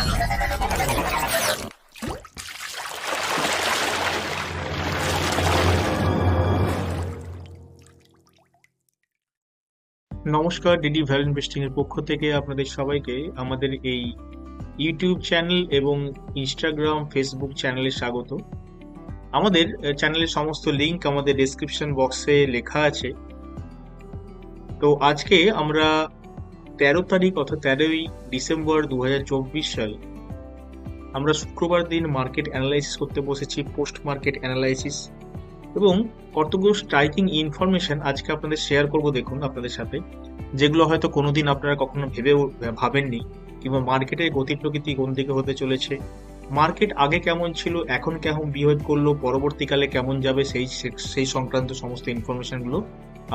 নমস্কার DD value investing এর পক্ষ থেকে আপনাদের সবাইকে আমাদের এই ইউটিউব চ্যানেল এবং ইনস্টাগ্রাম, ফেসবুক চ্যানেলে স্বাগত। আমাদের চ্যানেলের সমস্ত লিংক আমাদের ডেসক্রিপশন বক্সে লেখা আছে। তো আজকে আমরা তেরো তারিখ অর্থাৎ তেরোই ডিসেম্বর দু হাজার চব্বিশ সাল আমরা শুক্রবার দিন মার্কেট অ্যানালাইসিস করতে বসেছি, পোস্ট মার্কেট অ্যানালাইসিস এবং কতগুলো স্ট্রাইকিং ইনফরমেশন আজকে আপনাদের শেয়ার করব দেখুন আপনাদের সাথে, যেগুলো হয়তো কোনোদিন আপনারা কখনো ভেবেও ভাবেননি কিংবা মার্কেটের গতি প্রকৃতি কোন দিকে হতে চলেছে, মার্কেট আগে কেমন ছিল, এখন কেমন বিহেভ করল, পরবর্তীকালে কেমন যাবে সেই সেই সংক্রান্ত সমস্ত ইনফরমেশনগুলো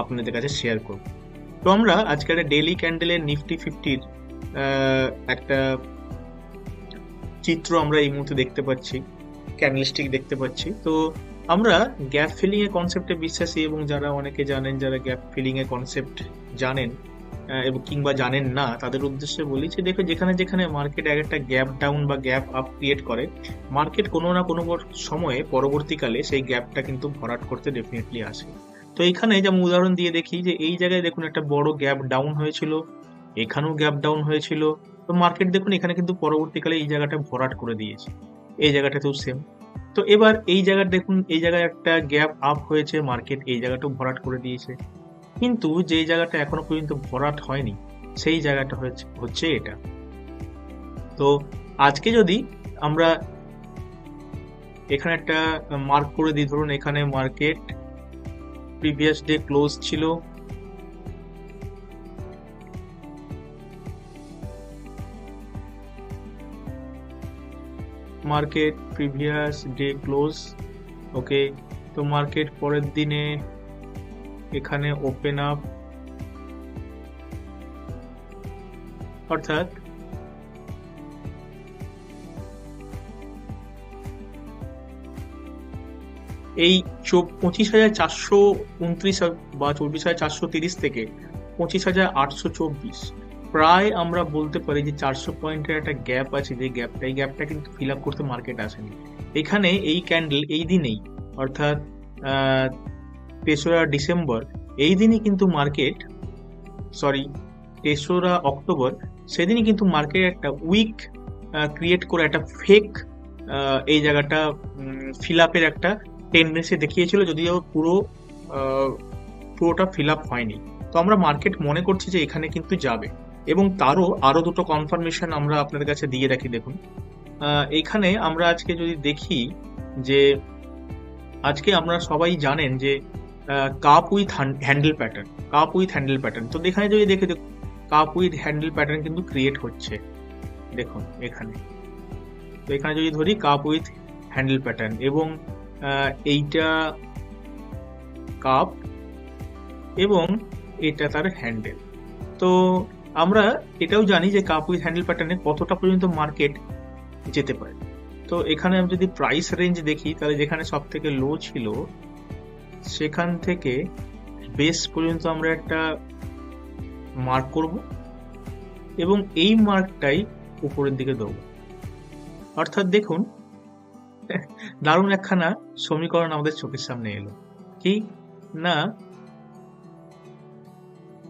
আপনাদের কাছে শেয়ার করব। তো আমরা আজকে একটা ডেইলি ক্যান্ডেলের নিফটি ফিফটির একটা চিত্র আমরা এই মুহূর্তে দেখতে পাচ্ছি ক্যান্ডেলস্টিক দেখতে পাচ্ছি। তো আমরা গ্যাপ ফিলিং এর কনসেপ্টে বিশ্বাসী এবং যারা অনেকে জানেন, যারা গ্যাপ ফিলিং এর কনসেপ্ট জানেন এবং কিংবা জানেন না, তাদের উদ্দেশ্যে বলি যে, দেখো, যেখানে যেখানে মার্কেট এক একটা গ্যাপ ডাউন বা গ্যাপ আপ ক্রিয়েট করে মার্কেট কোনো না কোনো সময়ে পরবর্তীকালে সেই গ্যাপটা কিন্তু ভরাট করতে ডেফিনেটলি আসে। তো এখানে যেমন উদাহরণ দিয়ে দেখি যে এই জায়গায় দেখুন একটা বড় গ্যাপ ডাউন হয়েছিল, এখানেও গ্যাপ ডাউন হয়েছিল। তো মার্কেট দেখুন এখানে কিন্তু পরবর্তীকালে এই জায়গাটা ভরাট করে দিয়েছে। এই জায়গাটাতেও সেম তো এবার এই জায়গাটা দেখুন, এই জায়গায় একটা গ্যাপ আপ হয়েছে মার্কেট এই জায়গাটাও ভরাট করে দিয়েছে। কিন্তু যে জায়গাটা এখনও পর্যন্ত ভরাট হয়নি, সেই জায়গাটা হচ্ছে হচ্ছে এটা। তো আজকে যদি আমরা এখানে একটা মার্ক করে দিই, ধরুন এখানে মার্কেট প্রিভিয়াস ডে ক্লোজ ছিল। Market previous day close okay তো মার্কেট পরের দিনে এখানে ওপেন আপ অর্থাৎ এই পঁচিশ হাজার চারশো উনত্রিশ বা চব্বিশ হাজার চারশো তিরিশ থেকে পঁচিশ হাজার আটশো চব্বিশ। প্রায় আমরা বলতে পারি যে চারশো পয়েন্টের একটা গ্যাপ আছে, যে গ্যাপটা এই গ্যাপটা কিন্তু ফিল আপ করতে মার্কেট আসেনি। এখানে এই ক্যান্ডেল এই দিনেই, অর্থাৎ তেসরা ডিসেম্বর, এই দিনই কিন্তু মার্কেট সরি তেসরা অক্টোবর, সেদিনই কিন্তু মার্কেট একটা উইক ক্রিয়েট করে একটা ফেক এই জায়গাটা ফিল আপের একটা টেন্ডেন্সি দেখিয়েছিল যদিও পুরো পুরোটা ফিল আপ হয়নি। তো আমরা মার্কেট মনে করছি যে এখানে কিন্তু যাবে। এবং তারও আরও দুটো কনফার্মেশন আমরা আপনাদের কাছে দিয়ে রাখি, দেখুন। এখানে আমরা আজকে যদি দেখি যে, আজকে আমরা সবাই জানেন যে cup with handle pattern cup with handle pattern তো এখানে যদি দেখে দেখুন কাপ উইথ হ্যান্ডেল প্যাটার্ন কিন্তু ক্রিয়েট হচ্ছে। দেখুন, এখানে। তো এখানে যদি ধরি কাপ উইথ হ্যান্ডেল প্যাটার্ন এবং এইটা কাপ এবং এটা তার হ্যান্ডেল তো আমরা এটাও জানি যে কাপ উইথ হ্যান্ডেল প্যাটার্নে কতটা পর্যন্ত মার্কেট যেতে পারে। তো এখানে আমি যদি প্রাইস রেঞ্জ দেখি, তাহলে যেখানে সব থেকে লো ছিল, সেখান থেকে বেস পর্যন্ত আমরা একটা মার্ক করব এবং এই মার্কটাই উপরের দিকে দেবো অর্থাৎ দেখুন দারুণ একখানা সমীকরণ আমাদের চোখের সামনে এলো। কি? না।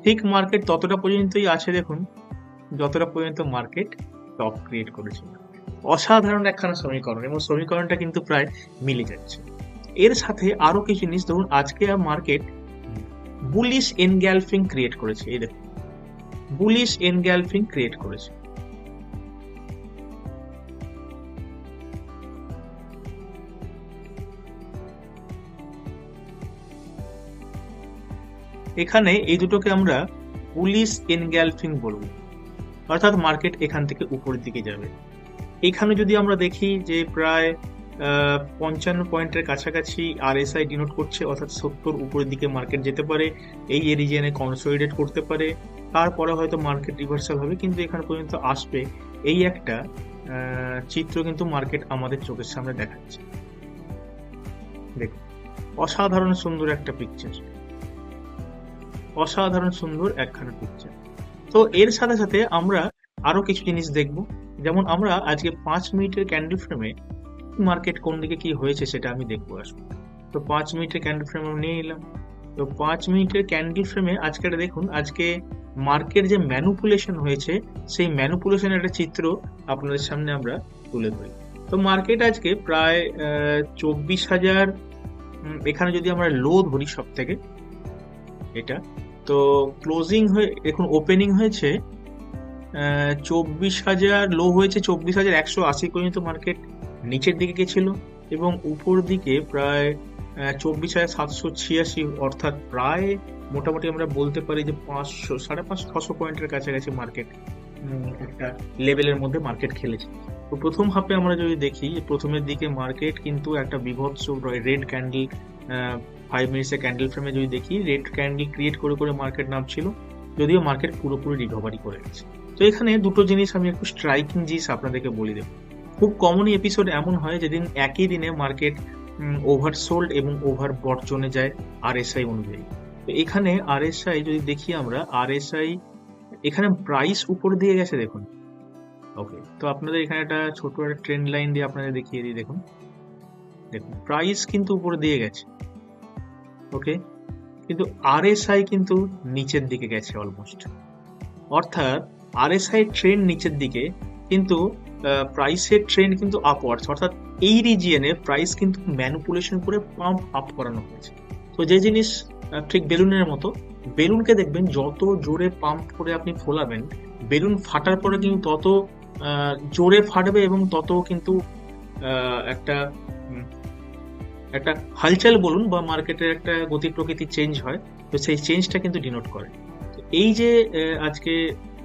ঠিক মার্কেট ততটা পর্যন্তই আছে দেখুন, যতটা পর্যন্ত মার্কেট টপ ক্রিয়েট করেছিল অসাধারণ একখানা সমীকরণ এবং সমীকরণটা কিন্তু প্রায় মিলে যাচ্ছে। এর সাথে আরও কিছু জিনিস, ধরুন আজকে মার্কেট বুলিশ এনগ্যালফিং ক্রিয়েট করেছে, এই দেখুন। বুলিশ এনগ্যালফিং ক্রিয়েট করেছে। এখানে এই দুটোকে আমরা পুলিশ এনগ্যালফিং বলব। অর্থাৎ মার্কেট এখান থেকে উপরের দিকে যাবে। এখানে যদি আমরা দেখি যে প্রায় পঞ্চান্ন পয়েন্টের কাছাকাছি আরএসআই ডিনোট করছে, অর্থাৎ সত্তর উপরের দিকে মার্কেট যেতে পারে, এই রিজিয়নে কনসোলিডেট করতে পারে, তারপরে হয়তো মার্কেট রিভার্সাল হবে, কিন্তু এখানে পর্যন্ত আসবে। এই একটা চিত্র কিন্তু মার্কেট আমাদের চোখের সামনে দেখাচ্ছে। দেখুন, অসাধারণ সুন্দর একটা পিকচার অসাধারণ সুন্দর একখানা পিকচার তো এর সাথে সাথে আমরা আরও কিছু জিনিস দেখব। যেমন আমরা আজকে পাঁচ মিনিটের ক্যান্ডেল ফ্রেমে মার্কেট কোন দিকে কি হয়েছে সেটা আমি দেখব আসব তো পাঁচ মিনিটের ক্যান্ডেল ফ্রেম আমি নিয়ে নিলাম। তো পাঁচ মিনিটের ক্যান্ডেল ফ্রেমে আজকে দেখুন, আজকে মার্কেট যে ম্যানুপুলেশন হয়েছে, সেই ম্যানুপুলেশনের একটা চিত্র আপনাদের সামনে আমরা তুলে ধরি। তো মার্কেট আজকে প্রায় চব্বিশ হাজার এখানে যদি আমরা লো ধরি সব থেকে এটা তো ক্লোজিং হয়ে এখন ওপেনিং হয়েছে চব্বিশ হাজার লো হয়েছে চব্বিশ হাজার একশো আশি পর্যন্ত মার্কেট নিচের দিকে গেছিল এবং উপর দিকে প্রায় চব্বিশ হাজার সাতশো ছিয়াশি, অর্থাৎ প্রায় মোটামুটি আমরা বলতে পারি যে পাঁচশো, সাড়ে পাঁচশো, ছশো পয়েন্টের কাছাকাছি মার্কেট একটা লেভেলের মধ্যে মার্কেট খেলেছে। তো প্রথম হাফে আমরা যদি দেখি, প্রথমের দিকে মার্কেট কিন্তু একটা বিভৎস রেড ক্যান্ডেল ফাইভ মিনিটসের ক্যান্ডেল ফ্রেমে যদি দেখি রেড ক্যান্ডেল ক্রিয়েট করে করে মার্কেট নামছিল, যদিও মার্কেট পুরোপুরি রিকভারি করে গেছে। তো এখানে দুটো জিনিস আমি একটু স্ট্রাইকিং জিনিস আপনাদেরকে বলে দেবো। খুব কমনই এপিসোড এমন হয়, যেদিন একই দিনে মার্কেট ওভারসোল্ড এবং ওভার বট জোনে যায় আরএসআই অনুযায়ী। তো এখানে আরএসআই যদি দেখি আমরা আরএসআই এখানে প্রাইস উপর দিয়ে গেছে দেখুন। ওকে তো আপনাদের এখানে একটা ছোট একটা ট্রেন্ড লাইন দিয়ে আপনাদের দেখিয়ে দিই, দেখুন। দেখুন প্রাইস কিন্তু উপরে দিয়ে গেছে। ওকে? কিন্তু আরএসআই কিন্তু নিচের দিকে গেছে অলমোস্ট অর্থাৎ আরএসআই ট্রেন নিচের দিকে, কিন্তু প্রাইসের ট্রেন কিন্তু আপওয়ার্ডস অর্থাৎ এই রিজিয়নে প্রাইস কিন্তু ম্যানুপুলেশন করে পাম্প আপ করানো হয়েছে। তো যে জিনিস ঠিক বেলুনের মতো, বেলুনকে দেখবেন যত জোরে পাম্প করে আপনি ফোলাবেন, বেলুন ফাটার পরে কিন্তু তত জোরে ফাটবে এবং তত কিন্তু একটা একটা হালচাল বলুন বা মার্কেটের একটা গতি প্রকৃতি চেঞ্জ হয়, তো সেই চেঞ্জটা কিন্তু ডিনোট করে। এই যে আজকে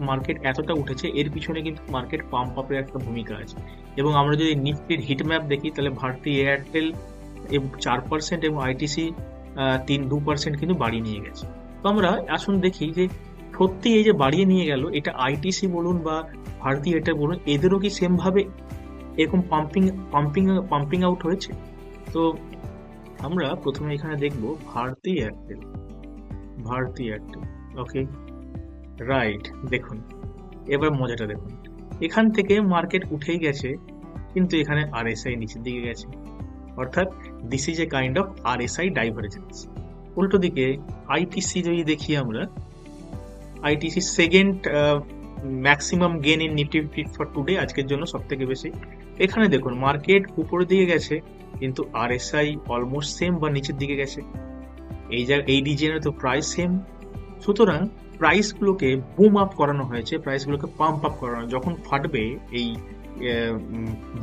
মার্কেট এতটা উঠেছে, এর পিছনে কিন্তু মার্কেট পাম্প আপের একটা ভূমিকা আছে। এবং আমরা যদি নিফটির হিট ম্যাপ দেখি, তাহলে ভারতী এয়ারটেল চার পার্সেন্ট এবং আইটিসি তিন দু পার্সেন্ট কিন্তু বাড়িয়ে নিয়ে গেছে। তো আমরা আসুন দেখি যে, সত্যি এই যে বাড়িয়ে নিয়ে গেল, এটা আইটিসি বলুন বা ভারতী এয়ারটেল বলুন, এদেরও কি সেমভাবে এরকম পাম্পিং পাম্পিং পাম্পিং আউট হয়েছে? তো আমরা প্রথমে এখানে দেখব Bharti Airtel Bharti Airtel okay right দেখুন, এবার মজাটা দেখুন, এখান থেকে মার্কেট উঠেই গেছে, কিন্তু এখানে আরএসআই নিচের দিকে গেছে, অর্থাৎ this is a kind of RSI divergence উল্টো দিকে আইটিসি যদি দেখি আমরা ITC second maximum gain in Nifty for today আজকের জন্য সব থেকে বেশি, এখানে দেখুন মার্কেট উপরের দিকে গেছে কিন্তু আরএসআই অলমোস্ট সেম বা নিচের দিকে গেছে। এই যা এই রিজিয়নে তো প্রাইস সেম সুতরাং প্রাইসগুলোকে বুম আপ করানো হয়েছে প্রাইসগুলোকে পাম্প আপ করানো যখন ফাটবে এই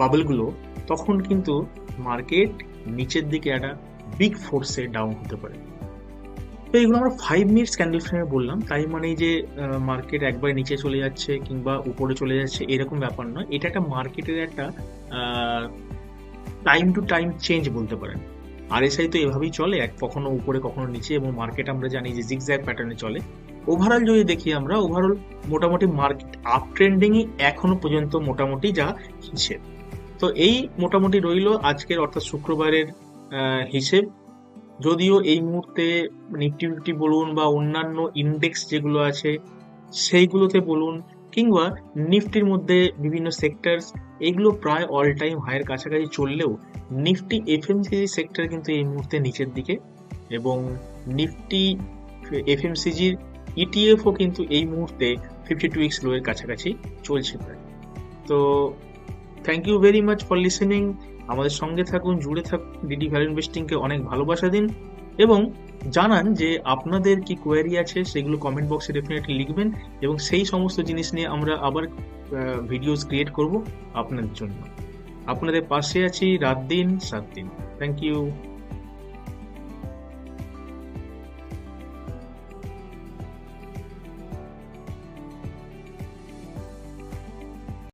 বাবলগুলো তখন কিন্তু মার্কেট নিচের দিকে একটা বিগ ফোর্সে ডাউন হতে পারে। তো এগুলো আমরা ফাইভ মিনিটস ক্যান্ডেল ফ্রেমে বললাম। তাই মানে যে মার্কেট একবার নিচে চলে যাচ্ছে কিংবা উপরে চলে যাচ্ছে, এরকম ব্যাপার নয়। এটা একটা মার্কেটের একটা টাইম টু টাইম চেঞ্জ বলতে পারেন। আরএসআই তো এভাবেই চলে, এক কখনো উপরে, কখনো নিচে এবং মার্কেট আমরা জানি যে জিগজ্যাগ প্যাটার্নে চলে। ওভারঅল যদি দেখি আমরা ওভারঅল মোটামুটি মার্কেট আপ ট্রেন্ডিংই এখনও পর্যন্ত মোটামুটি যা হিসেব তো এই মোটামুটি রইল আজকের, অর্থাৎ শুক্রবারের হিসেব। যদিও এই মুহূর্তে নিফটি ফিফটি বলুন বা অন্যান্য ইন্ডেক্স যেগুলো আছে, সেইগুলোতে বলুন কিংবা নিফটির মধ্যে বিভিন্ন সেক্টরস এগুলো প্রায় অল টাইম হায়ের কাছাকাছি চললেও নিফটি এফএমসিজি সেক্টর কিন্তু এই মুহূর্তে নিচের দিকে এবং নিফটি এফএমসিজির ইটিএফও কিন্তু এই মুহূর্তে ফিফটি টু উইক্স লোয়ের কাছাকাছি চলছে প্রায়। তো thank you very much for listening আমাদের সঙ্গে থাকুন, জুড়ে থাকুন ডিডি ভ্যালু ইনভেস্টিংকে অনেক ভালোবাসা দিন এবং জানান যে আপনাদের কি কোয়ারি আছে, সেগুলো কমেন্ট বক্সে ডেফিনেটলি লিখবেন এবং সেই সমস্ত জিনিস নিয়ে আমরা আবার ভিডিওস ক্রিয়েট করব আপনাদের জন্য। আপনাদের পাশে আছি রাত দিন, সাত দিন। Thank you